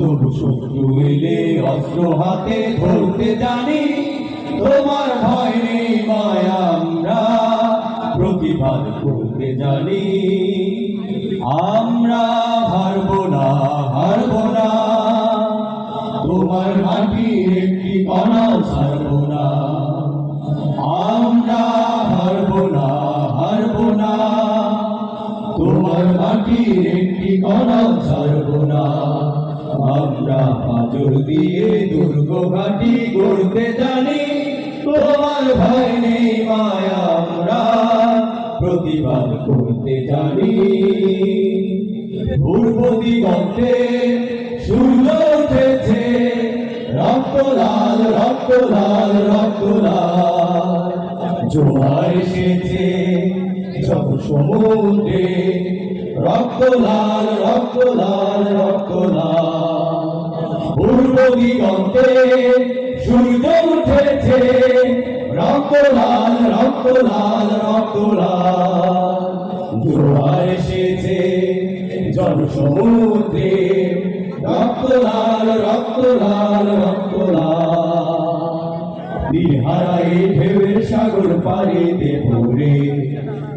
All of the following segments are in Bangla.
তবু শত্রু এলে অস্ত্র হাতে ধরতে জানি, তোমার ভয় নেই মায়া আমরা। প্রতিবাদ করতে জানি, আমরা হারবো না হারবো না। তোমার মাটির একটি কণা ছাড়বো না। আমরা হারবো না হারবো না। তোমার মাটির একটি কণা ছাড়বো না। আমরা পাজর দিয়ে দুর্গ ঘাটি গড়তে জানি। তোমার ভয় নেই মায়া, আমরা প্রতিবাদ করতে জানি। পূর্ব দিগন্তে সূর্য উঠেছে। রক্ত লাল রক্ত লাল রক্ত লাল। জোয়ার এসেছে যত সমুদ্রে। রক্ত লাল রক্ত লাল লাল রক্ত লাল রক্ত লাল জোয়ার এসেছে জল সমুদ্রে রক্ত লাল রক্ত লাল রক্ত লাল বিহারাই ঢেউয়ের সাগর পাড়ি দেবরে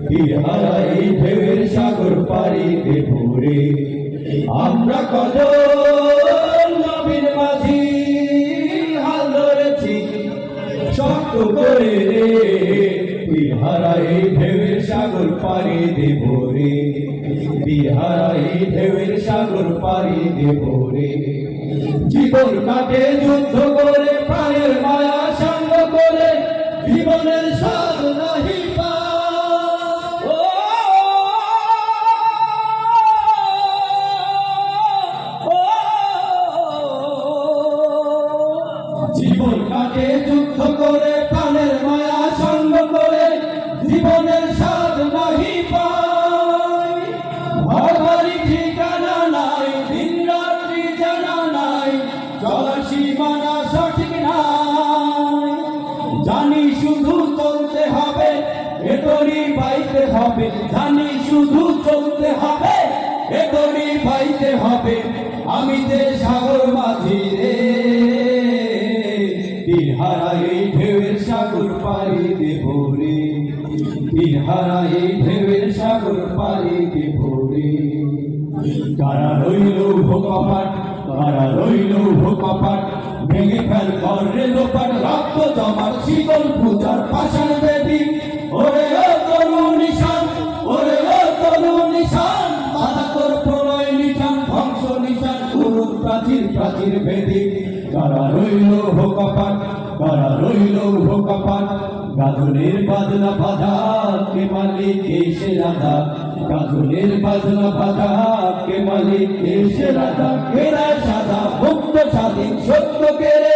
বিহারাই ঢেউয়ের সাগর পাড়ি দেবরে আমরা কত নবীন মাঝি হাল ধরেছি, শক্ত করে বিহারাই ঢেউয়ের সাগর পাড়ি দেবরে বিহারাই ঢেউয়ের সাগর পাড়ি দেবরে জীবন কাটে, যুদ্ধ করে, প্রাণের মায়া সঙ্গ করে, জীবনের স্বাদ নাহি জীবন কাটে, যুদ্ধ করে সীমানা সঠিক নাই। জানি শুধু চলতে হবে, ভেতরি পাইতে হবে। জানি শুধু চলতে হবে, ভেতরি পাইতে হবে। আমি যে সাগর মাঝি রে তীর হারাই ঢেউয়ের সাগর পাড়ি দেব রে। তীর হারাই ঢেউয়ের সাগর পাড়ি দেব রে। কারা রইল ভোকাপাট কারা রইল ভোকাপাট ভেঙে ফেল করে লোপাট, রক্ত জমার শীতল পূজার পাষাণ দেবী। ওরে ও তরু নিশান ওরে ও তরু নিশান, ধ্বংস নিশান গুরু প্রাচীর প্রাচীর ভেদি তারা রইল ভোকাপাট কারা গাজনের বাজনা বাধা কে রাধা গাজনের বাজনা বাধা কে মালিক এসে রাধা কেরা সাদা, মুক্ত, স্বাধীন সত্য কেড়ে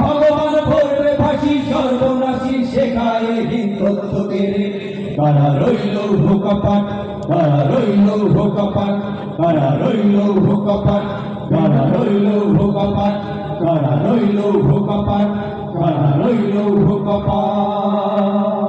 ভগবান ভরবে ফাঁসি, সর্বনাশী শেখায় হিন্দত্ব কেড়ে কারা রইল ভোকাপাট কারা রইল ভোকাপাট কারা রইল ভোকাপাট। কারা রইল ভোকাপাট কারা রইল ভোকাপাট কারা রইল ভোকাপাট